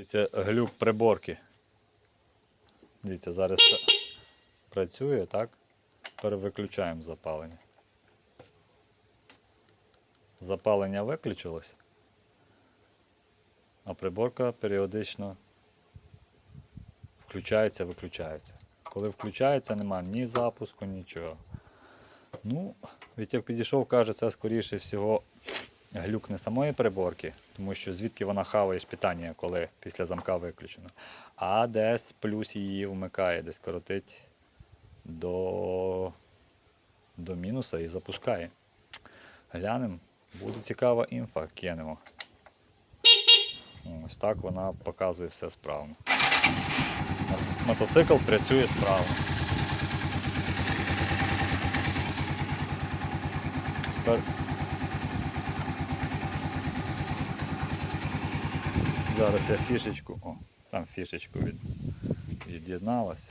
Дивіться, глюк приборки. Дивіться, зараз працює, так? Перевиключаємо запалення. Запалення виключилось, а приборка періодично включається, виключається. Коли включається, нема ні запуску, нічого. Ну, Вітяк підійшов, каже, це скоріше всього глюк не самої приборки, тому що звідки вона хаває питання, коли після замка виключено. А десь плюс її вмикає, десь коротить до, до мінуса і запускає. Глянемо. Буде цікава інфа, кинемо. Ось так вона показує все справно. Мотоцикл працює справно. Тепер Зараз я фішечку, о, там фішечку від, від'єдналась.